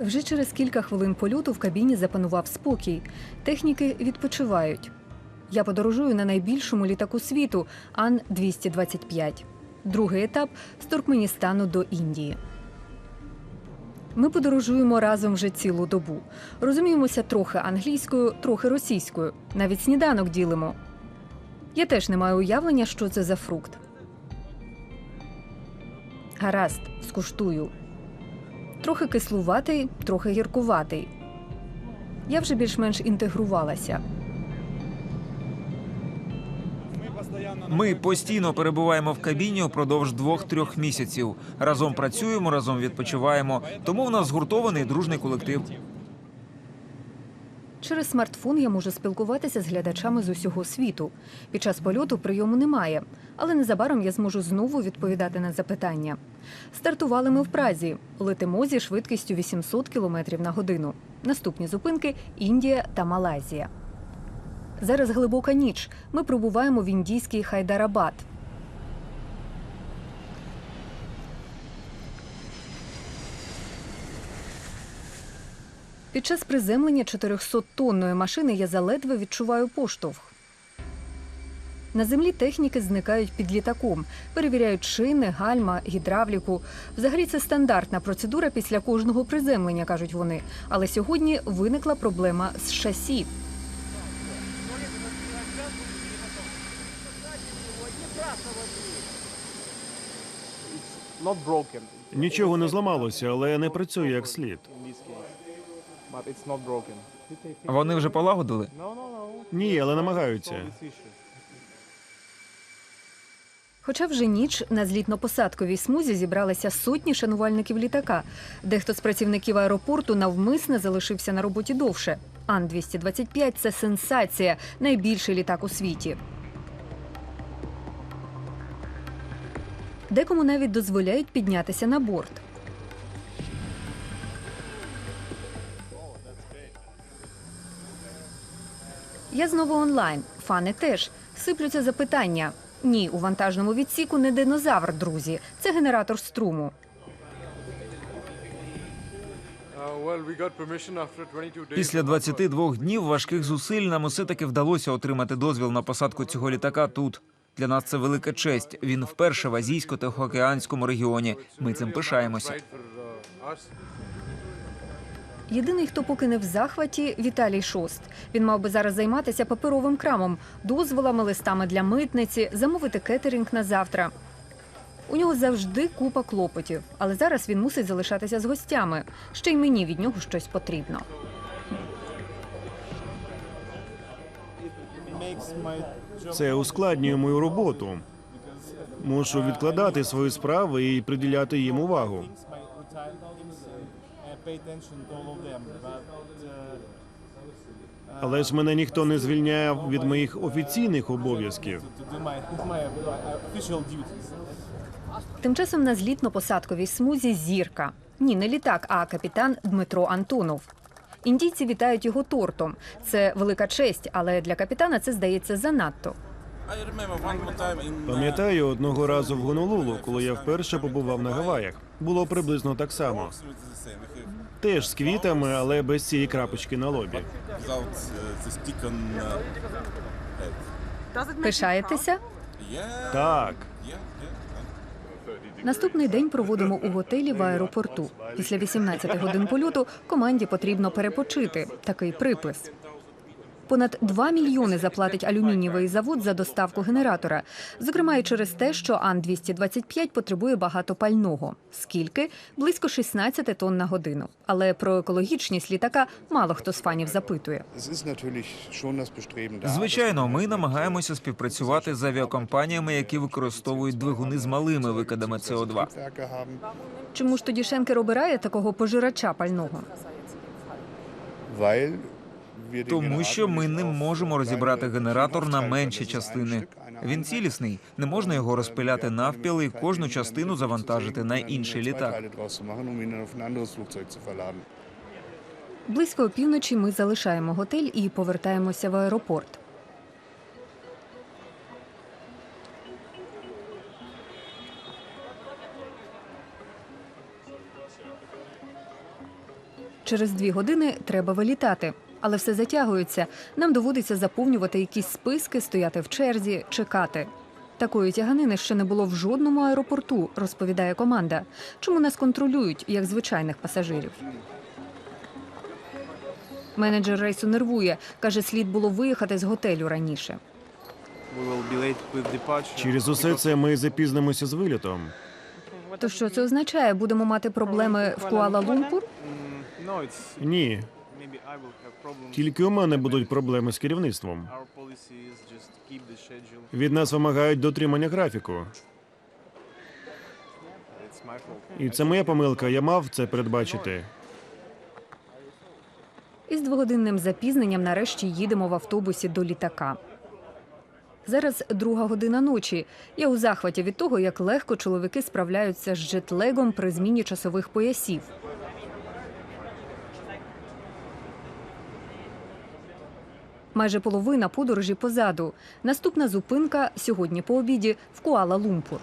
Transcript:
Вже через кілька хвилин польоту в кабіні запанував спокій. Техніки відпочивають. Я подорожую на найбільшому літаку світу Ан-225. Другий етап з Туркменістану до Індії. Ми подорожуємо разом вже цілу добу. Розуміємося трохи англійською, трохи російською. Навіть сніданок ділимо. Я теж не маю уявлення, що це за фрукт. Гаразд, скуштую. Трохи кислуватий, трохи гіркуватий. Я вже більш-менш інтегрувалася. Ми постійно перебуваємо в кабіні впродовж двох-трьох місяців. Разом працюємо, разом відпочиваємо. Тому в нас згуртований дружний колектив. Через смартфон я можу спілкуватися з глядачами з усього світу. Під час польоту прийому немає, але незабаром я зможу знову відповідати на запитання. Стартували ми в Празі, летимо зі швидкістю 800 км на годину. Наступні зупинки Індія та Малайзія. Зараз глибока ніч. Ми пробуваємо в індійський Хайдарабад. Під час приземлення 400-тонної машини я заледве відчуваю поштовх. На землі техніки зникають під літаком, перевіряють шини, гальма, гідравліку. Взагалі це стандартна процедура після кожного приземлення, кажуть вони. Але сьогодні виникла проблема з шасі. Нічого не зламалося, але не працює як слід. Вони вже полагодили. No, no, no. Ні, але намагаються. Хоча вже ніч на злітно-посадковій смузі зібралися сотні шанувальників літака. Дехто з працівників аеропорту навмисне залишився на роботі довше. Ан-225 – це сенсація, найбільший літак у світі. Декому навіть дозволяють піднятися на борт. Я знову онлайн. Фани теж сиплються запитання. Ні, у вантажному відсіку не динозавр, друзі. Це генератор струму. Well, we got permission after 22 days. Після 22 днів важких зусиль нам усе таки вдалося отримати дозвіл на посадку цього літака тут. Для нас це велика честь. Він вперше в азійсько-тихоокеанському регіоні. Ми цим пишаємося. Єдиний, хто поки не в захваті, Віталій Шост. Він мав би зараз займатися паперовим крамом, дозволами, листами для митниці, замовити кетеринг на завтра. У нього завжди купа клопотів, але зараз він мусить залишатися з гостями. Ще й мені від нього щось потрібно. Це ускладнює мою роботу. Мушу відкладати свої справи і приділяти їм увагу. Pay attention to all of them. But uh, Але ж мене ніхто не звільняє від моїх офіційних обов'язків. uh. Тим часом на злітно-посадковій смузі зірка. Ні, не літак, а капітан Дмитро Антонов. Індійці вітають його тортом. Це велика честь, але для капітана це здається занадто. Пам'ятаю одного разу в Гонолулу, коли я вперше побував на Гаваях. Було приблизно так само. Теж з квітами, але без цієї крапочки на лобі. Пишаєтеся? Так. Наступний день проводимо у готелі в аеропорту. Після 18 годин польоту команді потрібно перепочити. Такий припис. Понад 2 мільйони заплатить алюмінієвий завод за доставку генератора, зокрема і через те, що Ан-225 потребує багато пального. Скільки? Близько 16 тонн на годину. Але про екологічність літака мало хто з фанів запитує. Звичайно, ми намагаємося співпрацювати з авіакомпаніями, які використовують двигуни з малими викидами СО2. Werke. Чому ж тоді Шенкер обирає такого пожирача пального? Тому що ми не можемо розібрати генератор на менші частини. Він цілісний, не можна його розпиляти навпіл і кожну частину завантажити на інший літак. Близько опівночі ми залишаємо готель і повертаємося в аеропорт. Через дві години треба вилітати. Але все затягується. Нам доводиться заповнювати якісь списки, стояти в черзі, чекати. Такої тяганини ще не було в жодному аеропорту, розповідає команда. Чому нас контролюють, як звичайних пасажирів? Менеджер рейсу нервує. Каже, слід було виїхати з готелю раніше. Через усе це ми запізнимося з вилітом. То що це означає? Будемо мати проблеми в Куала-Лумпур? Ні, тільки у мене будуть проблеми з керівництвом. Від нас вимагають дотримання графіку. І це моя помилка. Я мав це передбачити. Із двогодинним запізненням нарешті їдемо в автобусі до літака. Зараз друга година ночі. Я у захваті від того, як легко чоловіки справляються з джетлегом при зміні часових поясів. Майже половина подорожі позаду. Наступна зупинка сьогодні по обіді в Куала-Лумпур.